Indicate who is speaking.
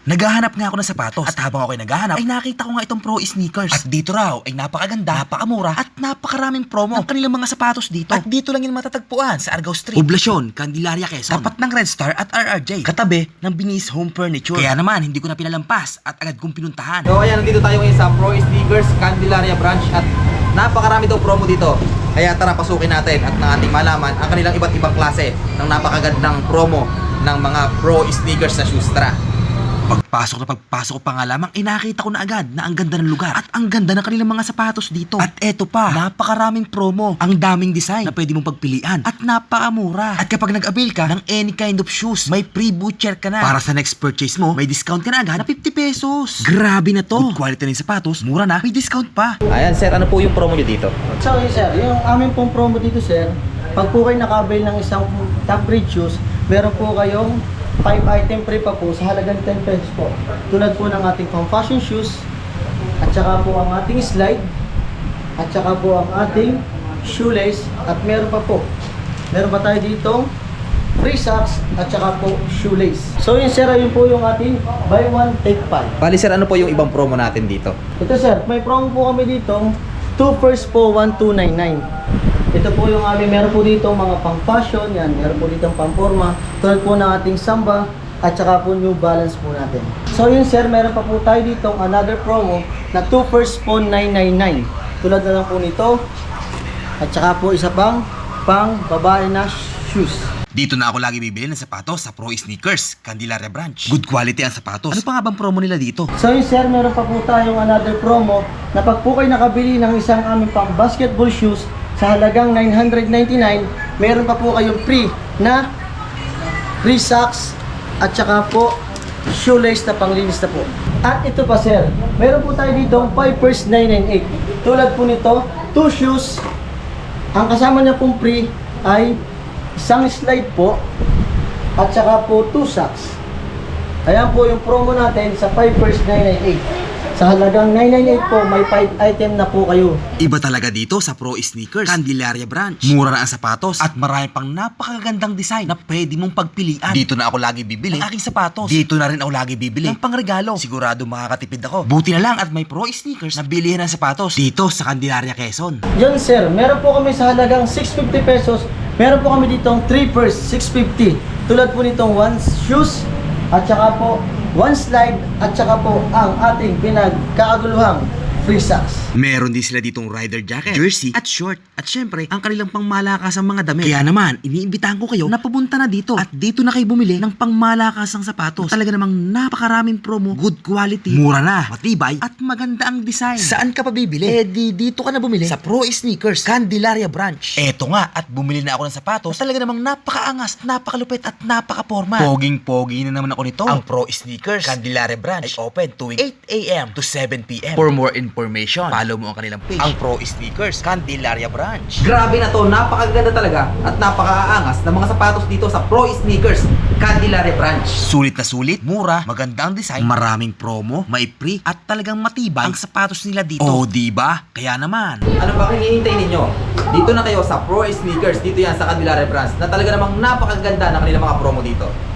Speaker 1: Naghahanap nga ako ng sapatos at habang ako'y naghahanap ay nakita ko nga itong pro sneakers. At dito raw ay napakaganda, napakamura at napakaraming promo ng kanilang mga sapatos dito. At dito lang yun matatagpuan sa Argao Street. Poblasyon, Candelaria, Quezon. Tapat ng Red Star at RRJ. Katabi ng Binis Home Furniture. Kaya naman hindi ko na pinalampas at agad kong pinuntahan.
Speaker 2: So ayan, nandito tayo ngayon sa Pro Sneakers Candelaria branch at napakarami daw promo dito. Kaya tara pasukin natin at na ating malaman ang kanilang iba't ibang klase ng napakagandang promo ng mga Pro Sneakers na shoes. Tara!
Speaker 1: Pagpasok na pagpasok ko pa nga lamang, eh nakita ko na agad na ang ganda ng lugar at ang ganda ng kanilang mga sapatos dito. At eto pa, napakaraming promo, ang daming design na pwede mong pagpilian at napakamura. At kapag nag-avail ka ng any kind of shoes, may free butcher ka na. Para sa next purchase mo, may discount ka na agad na 50 pesos. Grabe na to. Good quality na yung sapatos, mura na, may discount pa.
Speaker 2: Ayan sir, ano po yung promo nyo dito?
Speaker 3: So yun sir, yung aming pong promo dito sir, pag po kayo nakabail ng isang top grade shoes, meron po kayong 5 item free pa po sa halagang 10 pesos po. Tulad po ng ating pang fashion shoes, at saka po ang ating slide, at saka po ang ating shoelace, at meron pa po. Meron pa tayo dito free socks at saka po shoelace. So yun sir, yun po yung ating buy one take five.
Speaker 2: Bali sir, ano po yung ibang promo natin dito?
Speaker 3: Ito sir, may promo po kami dito, 2 first po 1299. Ito po yung aming meron po dito mga pang fashion, yan, meron po dito pang forma, tulad po ng ating samba at saka po new balance po natin. So yun sir, meron pa po tayo dito another promo na 2 first po 999. Tulad na lang po nito. At saka po isa pang pang babae na shoes.
Speaker 1: Dito na ako lagi bibili ng sapatos sa Pro Sneakers, Candelaria Branch. Good quality ang sapatos. Ano pa nga bang promo nila dito?
Speaker 3: So yun sir, meron pa po tayong another promo na pag po kayo nakabili ng isang aming pang basketball shoes sa halagang 999, meron pa po kayong free na free socks at saka po shoelace na panglinis na po. At ito pa sir, meron po tayo dito 5 first 998. Tulad po nito, 2 shoes. Ang kasama niya pong free ay isang slide po at saka po 2 socks. Ayan po yung promo natin sa 5 first 998. Sa halagang 998 po, may 5 item na po kayo.
Speaker 1: Iba talaga dito sa Pro Sneakers, Candelaria Branch. Mura na ang sapatos at marami pang napakagandang design na pwede mong pagpilian. Dito na ako lagi bibili ng aking sapatos. Dito na rin ako lagi bibili ng pangregalo. Sigurado makakatipid ako. Buti na lang at may Pro Sneakers na bilihan ng sapatos dito sa Candelaria, Quezon.
Speaker 3: Yan sir, meron po kami sa halagang 650 pesos. Meron po kami ditong 3 first 650. Tulad po nitong one shoes at saka po one slide at saka po ang ating pinagkakaguluhang free socks.
Speaker 1: Meron din sila ditong rider jacket, jersey, at short. At syempre, ang kanilang pangmalakasang mga damit. Kaya naman, iniimbitahan ko kayo na pumunta na dito. At dito na kayo bumili ng pangmalakasang sapatos. Talaga namang napakaraming promo, good quality, mura na, matibay, at maganda ang design. Saan ka pa bibili? Eh di dito ka na bumili sa Pro Sneakers, Candelaria Branch. Eto nga, at bumili na ako ng sapatos. Talaga namang napakaangas, napakalupit, at napakaporma. Poging-pogi na naman ako nito. Ang Pro Sneakers, Candelaria Branch, ay open tuwing 8 a.m. to 7 p.m. For more information, follow mo ang kanilang page. Ang Pro Sneakers, Candelaria Branch.
Speaker 2: Grabe na to, napakaganda talaga at napakaangas ng mga sapatos dito sa Pro Sneakers Candelaria branch.
Speaker 1: Sulit na sulit, mura, maganda ang design, maraming promo, may free, at talagang matibay ang sapatos nila dito. Oh, di ba? Kaya naman.
Speaker 2: Ano pa hinihintay ninyo? Dito na kayo sa Pro Sneakers, dito yan sa Candelaria branch na talaga namang napakaganda ng kanilang mga promo dito.